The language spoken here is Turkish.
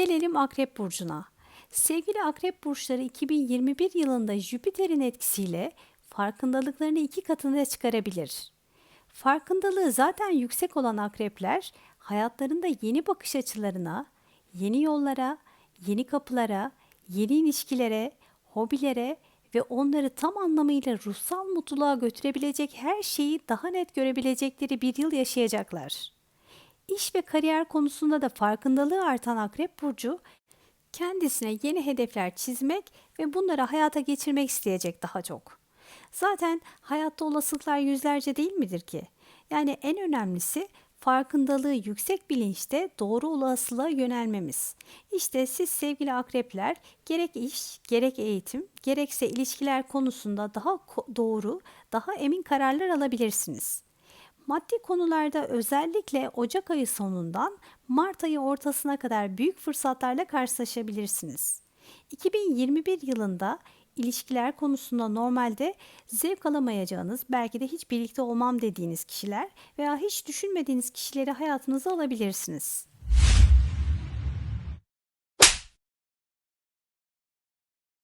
Gelelim Akrep Burcu'na. Sevgili Akrep Burçları 2021 yılında Jüpiter'in etkisiyle farkındalıklarını iki katına çıkarabilir. Farkındalığı zaten yüksek olan akrepler hayatlarında yeni bakış açılarına, yeni yollara, yeni kapılara, yeni ilişkilere, hobilere ve onları tam anlamıyla ruhsal mutluluğa götürebilecek her şeyi daha net görebilecekleri bir yıl yaşayacaklar. İş ve kariyer konusunda da farkındalığı artan Akrep Burcu kendisine yeni hedefler çizmek ve bunları hayata geçirmek isteyecek daha çok. Zaten hayatta olasılıklar yüzlerce değil midir ki? Yani en önemlisi farkındalığı yüksek bilinçte doğru olasılığa yönelmemiz. İşte siz sevgili akrepler gerek iş, gerek eğitim, gerekse ilişkiler konusunda daha doğru, daha emin kararlar alabilirsiniz. Maddi konularda özellikle Ocak ayı sonundan Mart ayı ortasına kadar büyük fırsatlarla karşılaşabilirsiniz. 2021 yılında ilişkiler konusunda normalde zevk alamayacağınız, belki de hiç birlikte olmam dediğiniz kişiler veya hiç düşünmediğiniz kişileri hayatınıza alabilirsiniz.